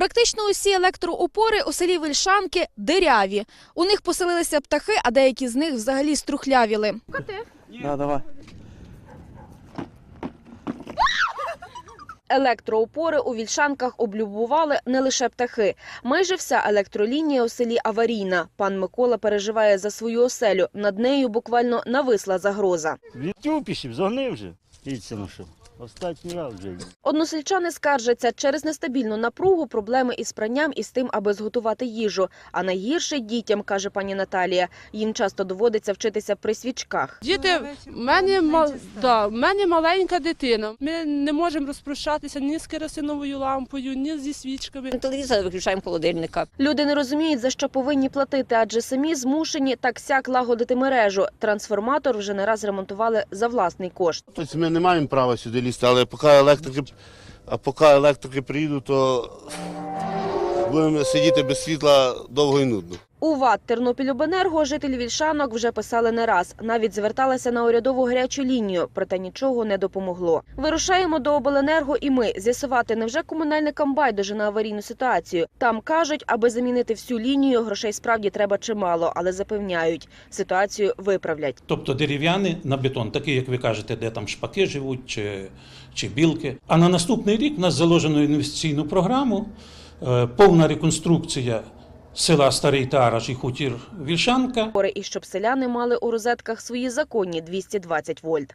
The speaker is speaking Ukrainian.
Практично усі електроопори у селі Вільшанки диряві. У них поселилися птахи, а деякі з них взагалі струхлявіли. Да, давай. Електроопори у Вільшанках облюбували не лише птахи. Майже вся електролінія у селі аварійна. Пан Микола переживає за свою оселю. Над нею буквально нависла загроза. Відтюпішів, зогнив вже. Дивіться на що. Останній раз вже. Односельчани скаржаться через нестабільну напругу, проблеми із пранням і з тим, аби зготувати їжу. А найгірше дітям, каже пані Наталія. Їм часто доводиться вчитися при свічках. Діти, в мене, ма- да, в мене маленька дитина. Ми не можемо розпрощатися ні з керосиновою лампою, ні зі свічками. Телевізор виключаємо холодильника. Люди не розуміють, за що повинні платити, адже самі змушені так сяк лагодити мережу. Трансформатор вже не раз ремонтували за власний кошт. Тобто ми не маємо права сюди лізти, але поки електрики, а поки електрики приїдуть, то будемо сидіти без світла довго і нудно. У ВАТ Тернопільобенерго жителі Вільшанок вже писали не раз. Навіть зверталися на урядову гарячу лінію, проте нічого не допомогло. Вирушаємо до обленерго і ми з'ясувати, невже комунальникам байдуже на аварійну ситуацію. Там кажуть, аби замінити всю лінію, грошей справді треба чимало, але запевняють, ситуацію виправлять. Тобто дерев'яний на бетон, такий, як ви кажете, де там шпаки живуть чи, чи білки. А на наступний рік в нас заложено інвестиційну програму, е, повна реконструкція села Старий Тараж і хутір Вільшанка. І щоб селяни мали у розетках свої законні 220 вольт.